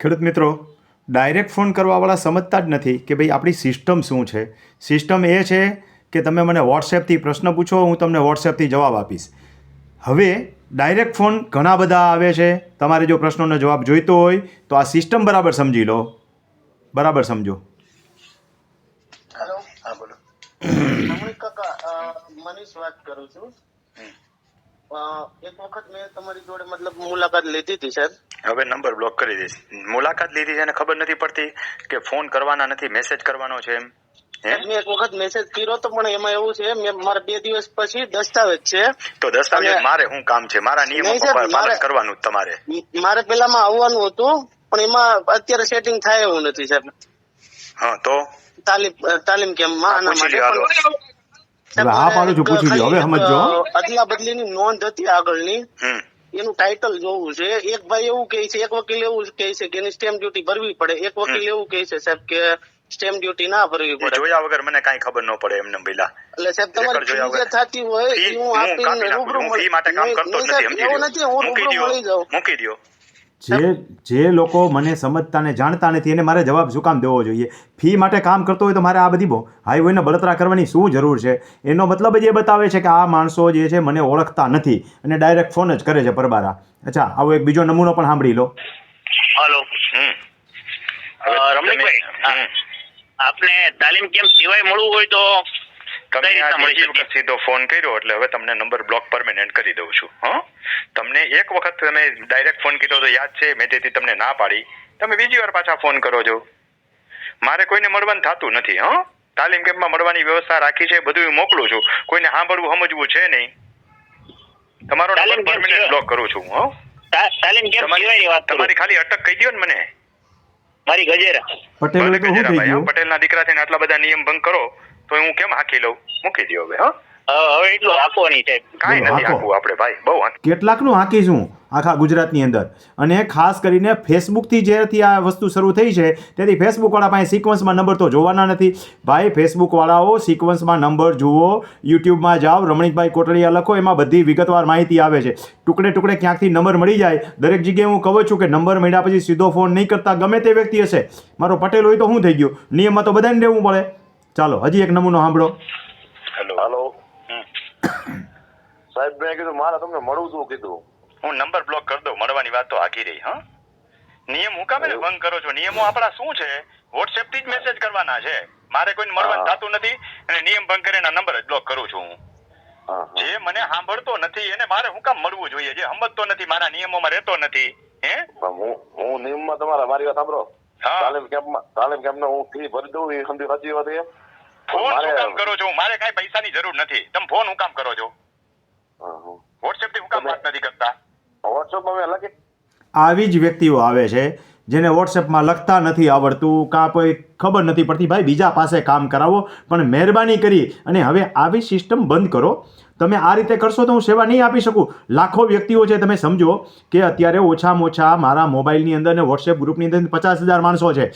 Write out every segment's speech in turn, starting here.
ખેડૂત મિત્રો direct phone કરવાવાળા સમજતા જ નથી કે ભાઈ આપણી સિસ્ટમ શું છે. સિસ્ટમ એ છે કે તમે મને વોટ્સએપથી પ્રશ્ન પૂછો હું તમને વોટ્સએપથી જવાબ આપીશ. હવે ડાયરેક્ટ ફોન ઘણા બધા આવે છે. તમારે જો પ્રશ્નોનો જવાબ જોઈતો હોય તો આ સિસ્ટમ બરાબર સમજી લો. બરાબર સમજો. હેલો બોલો. રમણીક મનીષ વાત કરું છું. એક વખત મેં તમારી જોડે મતલબ મુલાકાત લીધી હતી સર હવે નંબર બ્લોક કરી દઈશ. મુલાકાત લીધી છે અને ખબર નથી પડતી કે ફોન કરવાના નથી મેસેજ કરવાનો છે એમ. મેં એક વખત મેસેજ કર્યો તો પણ એમાં એવું છે મેં મારા બે દિવસ પછી દસ્તાવેજ છે. તો દસ્તાવેજ મારે શું કામ છે? મારા નિયમો પાલન મારે- કરવાનું તમારે. મારે પેલામાં આવવાનું હતું પણ એમાં અત્યારે સેટિંગ થાય એવું નથી સાહેબ. હા તો? તાલીમ તાલીમ કેમ્પમાં આના માટે હા પાડું છું, પૂછી લ્યો. હવે સમજો. અદલા બદલીની નોંધ હતી આગળની. હમ. એનું ટાઇટલ જોવું છે. એક ભાઈ એવું કહે છે એક વકીલ એવું કહે છે કે એની સ્ટેમ્પ ડ્યુટી ભરવી પડે. એક વકીલ એવું કહે છે સાહેબ કે સ્ટેમ્પ ડ્યુટી ના ભરવી પડે. જોયા વગર મને કાઈ ખબર ન પડે એમને પેલા. એટલે સાહેબ તમારી જોયા ફી જે થતી હોય હું આપીને રૂબરૂ. ફી માટે કામ કરતો નથી સમજી લ્યો. મૂકી દ્યો. મૂકી દ્યો. જે જે લોકો મને સમજતા ને જાણતા નથી એને મારે જવાબ શું કામ દેવો જોઈએ? ફી માટે કામ કરતો હોય તો મારે આ બધી બહુ હાઈવેને બળતરા કરવાની શું જરૂર છે? એનો મતલબ જ એ બતાવે છે કે આ માણસો જે છે મને ઓળખતા નથી અને ડાયરેક્ટ ફોન જ કરે છે પરબારા. અચ્છા આવો એક બીજો નમૂનો પણ સાંભળી લો. હલો. રમણીકભાઈ આપને તાલીમ કેમ સિવાય મળવું હોય તો તમે કઈ આ બીજી વખત સીધો ફોન કર્યો એટલે હવે તમને નંબર બ્લોક પરમેનન્ટ કરી દઉં છું હં? તમને એક વખત તમે ડાયરેક્ટ ફોન કર્યો તો યાદ છે મેં તેથી તમને ના પાડી. તમે બીજી વાર પાછા ફોન કરો છો. મારે કોઈને મળવાનું થતું નથી હં? તાલીમ કેમ્પમાં મળવાની વ્યવસ્થા રાખી છે બધું હું મોકલું છું. કોઈને સાંભળવું સમજવું છે નહીં. તમારો નંબર પરમેનન્ટ બ્લોક કરું છું હું. તાલીમ કેમ્પ સિવાયની વાત કરું. તમારી ખાલી અટક કહી દો ને મને. મારી ગજેરા. પટેલ ગયું. પટેલના દીકરા થઈને આટલા બધા નિયમ ભંગ કરો. તો હું કેમ હાકી લઉં? મૂકી દો હવે હા. હવે એટલું આપવાની છે કાંઈ બોલો, નથી હાંકો. હાંકવું આપણે ભાઈ બહુ હાંકી. કેટલાકનું હાંકીશું આખા ગુજરાતની અંદર. અને ખાસ કરીને ફેસબુકથી જ્યારથી આ વસ્તુ શરૂ થઈ છે તેથી ફેસબુકવાળા પાસે સિક્વન્સમાં નંબર તો જોવાના નથી. ભાઈ ફેસબુકવાળાઓ સિક્વન્સમાં નંબર જુઓ યુટ્યુબમાં જાઓ રમણીકભાઈ કોટડિયા લખો એમાં બધી વિગતવાર માહિતી આવે છે. ટુકડે ટુકડે ક્યાંકથી નંબર મળી જાય દરેક જગ્યાએ હું કહું છું કે નંબર મળ્યા પછી સીધો ફોન નહીં કરતા ગમે તે વ્યક્તિ હશે. મારો પટેલ હોય તો શું થઈ ગયું. નિયમમાં તો બધાને રહેવું પડે. ચાલો હજી એક નમૂનો સાંભળો. હેલો હાલો સાહેબ મેં કીધું મારે તમને મળવું હતું કીધું. હું નંબર બ્લોક કરી દઉં મળવાની વાત તો આખી રહી હા? નિયમ હું કામે ભંગ કરો છો? નિયમો આપણા શું છે? વોટ્સએપથી જ મેસેજ કરવાના છે. મારે કોઈને મળવાનું થતું નથી અને નિયમ ભંગ કરીને નંબર જ બ્લોક કરું છું હું. જે મને સાંભળતો નથી એને મારે હું કામ મળવું જોઈએ? જે સમજતો નથી મારા નિયમોમાં રહેતો નથી હે? હું હું નિયમમાં તમારા મારી વાત સાંભળો. તાલીમ કેમ્પમાં તાલીમ કેમ્પનો હું ફી ભરી દઉં એ સમજી સાચી વાત છે? ફોન શું કામ કરો છો? મારે કાંઈ પૈસાની જરૂર નથી. તમે ફોન કામ કરો છો? હા, હા. વોટ્સએપથી કામ વાત નથી કરતા? વોટ્સઅપમાં મેં લખી આવી જ વ્યક્તિઓ આવે છે. જેને વોટ્સએપમાં લખતા નથી આવડતું, કાં કોઈ ખબર નથી પડતી, ભાઈ, બીજા પાસે કામ કરાવો, પણ મહેરબાની કરી અને હવે આવી સિસ્ટમ બંધ કરો. તમે આ રીતે કરશો તો હું સેવા નહીં આપી શકું. લાખો વ્યક્તિઓ છે, તમે સમજો, કે અત્યારે ઓછામાં ઓછા મારા મોબાઈલની અંદર ને વોટ્સએપ ગ્રુપની અંદર પચાસ હજાર માણસો છે.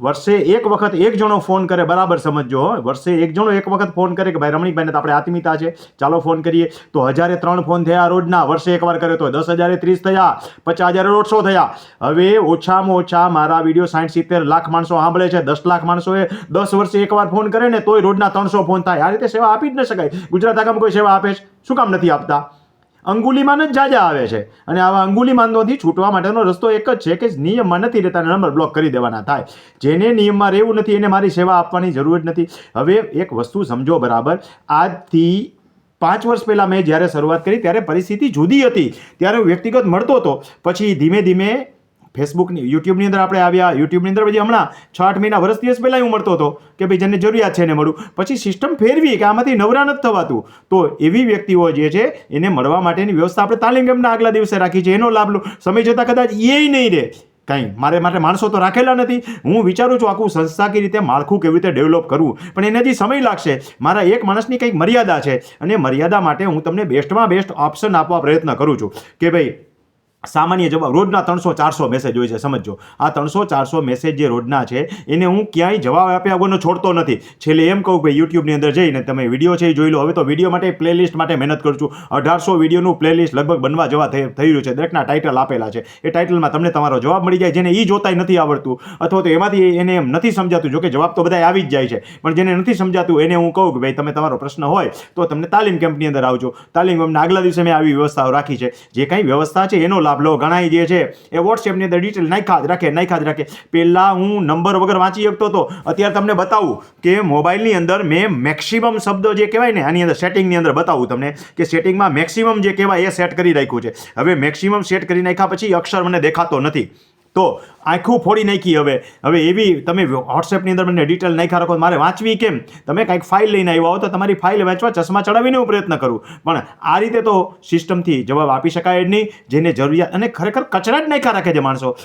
વર્ષે એક વખત એક જણો ફોન કરે, બરાબર સમજજો વર્ષે એક જણો એક વખત ફોન કરે કે, ભાઈ રમણીકભાઈને તો આપણે આત્મીતા છે. ચાલો ફોન કરીએ. તો હજારે ત્રણ ફોન થયા રોજના, વર્ષે એકવાર કર્યો તો દસ હજારે ત્રીસ થયા, પચાસ હજારે દોઢસો થયા. હવે ઓછામાં ઓછા મારા વીડિયો સાઠ સિત્તેર લાખ માણસો સાંભળે છે, દસ લાખ માણસોએ દસ વર્ષે એકવાર ફોન કરે ને તોય રોજના ત્રણસો ફોન થાય. આ રીતે સેવા આપી જ ન શકાય. ગુજરાત આગામ કોઈ સેવા આપે છે? શું કામ નથી આપતા? અંગુલીમાન જ જાજા આવે છે. અને આવા અંગુલીમાનોથી છૂટવા માટેનો રસ્તો એક જ છે કે નિયમમાં નથી રહેતા નંબર બ્લોક કરી દેવાના થાય. જેને નિયમમાં રહેવું નથી એને મારી સેવા આપવાની જરૂર જ નથી. હવે એક વસ્તુ સમજો બરાબર. આજથી પાંચ વર્ષ પહેલાં મેં જ્યારે શરૂઆત કરી ત્યારે પરિસ્થિતિ જુદી હતી. ત્યારે હું વ્યક્તિગત મળતો હતો પછી ધીમે ધીમે ફેસબુકની, યુટ્યુબની અંદર આપણે આવ્યા. યુટ્યુબની અંદર પછી હમણાં છ આઠ મહિના, વર્ષ દિવસ પહેલાં હું મળતો હતો કે ભાઈ જેને જરૂરિયાત છે એને મળું. પછી સિસ્ટમ ફેરવી કે આમાંથી નવરા નથી થવાતું. તો એવી વ્યક્તિઓ જે છે, એને મળવા માટેની વ્યવસ્થા આપણે તાલીમ કેમ્પના આગલા દિવસે રાખી છે. એનો લાભ લો. સમય જતાં કદાચ એ નહીં રહે. કંઈ મારે માટે માણસો તો રાખેલા નથી. હું વિચારું છું આખું સંસ્થાકીય રીતે માળખું કેવી રીતે ડેવલપ કરવું. પણ એને હજી સમય લાગશે. મારા એક માણસની કંઈક મર્યાદા છે. અને મર્યાદા માટે હું તમને બેસ્ટમાં બેસ્ટ ઓપ્શન આપવા પ્રયત્ન કરું છું. કે ભાઈ સામાન્ય જવાબ, રોજના ત્રણસો ચારસો મેસેજ હોય છે સમજો આ ત્રણસો ચારસો મેસેજ જે રોજના છે, એને હું ક્યાંય જવાબ આપ્યા વગરનો છોડતો નથી. છેલ્લે એમ કહું કે યુટ્યુબની અંદર જઈને તમે વીડિયો છે એ જોઈ લો. હવે તો વીડિયો માટે પ્લેલિસ્ટ માટે મહેનત કરું છું. અઢારસો વિડીયોનું પ્લેલિસ્ટ લગભગ બનવા જવા થઈ રહ્યું છે. દરેકના ટાઇટલ આપેલા છે. એ ટાઇટલમાં તમને તમારો જવાબ મળી જાય, જેને એ જોતાય નથી આવડતું. અથવા તો એમાંથી એને એમ નથી સમજાતું, જોકે જવાબ તો બધા આવી જ જાય છે. પણ જેને નથી સમજાતું, એને હું કહું કે ભાઈ, તમે તમારો પ્રશ્ન હોય, તો તમને તાલીમ કેમ્પની અંદર આવજો. તાલીમ કેમ્પના આગલા દિવસે મેં આવી વ્યવસ્થાઓ રાખી છે. જે કંઈ વ્યવસ્થા છે, એનો લાભ લો ઘણા જે છે એ વોટ્સએપની અંદર ડિટેલ નાખ્યા જ રાખે, નાખ્યા જ રાખે. પહેલાં હું નંબર વગર વાંચી શકતો હતો. અત્યારે તમને બતાવું કે મોબાઈલની અંદર મેં મેક્સિમમ શબ્દો જે કહેવાય ને, આની અંદર સેટિંગની અંદર બતાવું તમને કે સેટિંગમાં મેક્સિમમ જે કહેવાય એ સેટ કરી રાખ્યું છે. હવે મેક્સિમમ સેટ કરી નાખ્યા પછી અક્ષર મને દેખાતો નથી. તો આખું ફોડી નાખી હવે. હવે એવી તમે વોટ્સએપની અંદર મને ડિટેલ નાખ્યા રાખો મારે વાંચવી કેમ? તમે કાંઈક ફાઇલ લઈને આવ્યા હો તો તમારી ફાઇલ વાંચવા ચશ્મા ચડાવીને હું પ્રયત્ન કરું. પણ આ રીતે તો સિસ્ટમથી જવાબ આપી શકાય જ નહીં. જેને જરૂરિયાત અને ખરેખર કચરા જ નાખ્યા રાખે છે માણસો.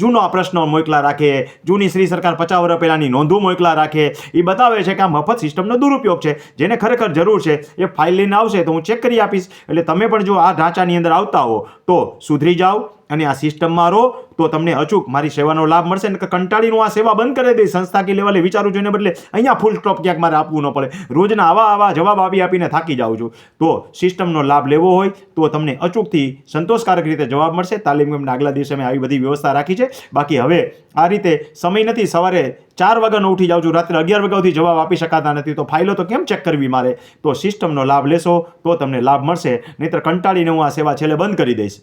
જૂનો આ પ્રશ્નો મોકલા રાખે. જૂની શ્રી સરકાર પચાસ વર્ષ પહેલાંની નોંધો મોકલા રાખે. એ બતાવે છે કે આ મફત સિસ્ટમનો દુરુપયોગ છે. જેને ખરેખર જરૂર છે એ ફાઇલ લઈને આવશે તો હું ચેક કરી આપીશ. એટલે તમે પણ જો આ ઢાંચાની અંદર આવતા હો તો સુધરી જાઓ. અને આ સિસ્ટમમાં રહો તો તમને અચૂક મારી સેવાનો લાભ મળશે. ને કંટાળીનું આ સેવા બંધ કરી દઈ સંસ્થાકીય લેવલે વિચારું છું, એને બદલે અહીંયા ફૂલ સ્ટોપ ક્યાંક મારે આપવું ન પડે. રોજના આવા આવા જવાબ આપી આપીને થાકી જાઉં છું. તો સિસ્ટમનો લાભ લેવો હોય તો તમને અચૂકથી સંતોષકારક રીતે જવાબ મળશે. તાલીમ કેમ્પના આગલા દિવસે મેં આવી બધી વ્યવસ્થા રાખી છે. બાકી હવે આ રીતે સમય નથી. સવારે ચાર વાગ્યાનો ઉઠી જાઉં છું. રાત્રે અગિયાર વાગ્યા સુધી જવાબ આપી શકાતા નથી. તો ફાઇલો તો કેમ ચેક કરવી મારે? તો સિસ્ટમનો લાભ લેશો તો તમને લાભ મળશે. નહીંતર કંટાળીને હું આ સેવા છેલ્લે બંધ કરી દઈશ.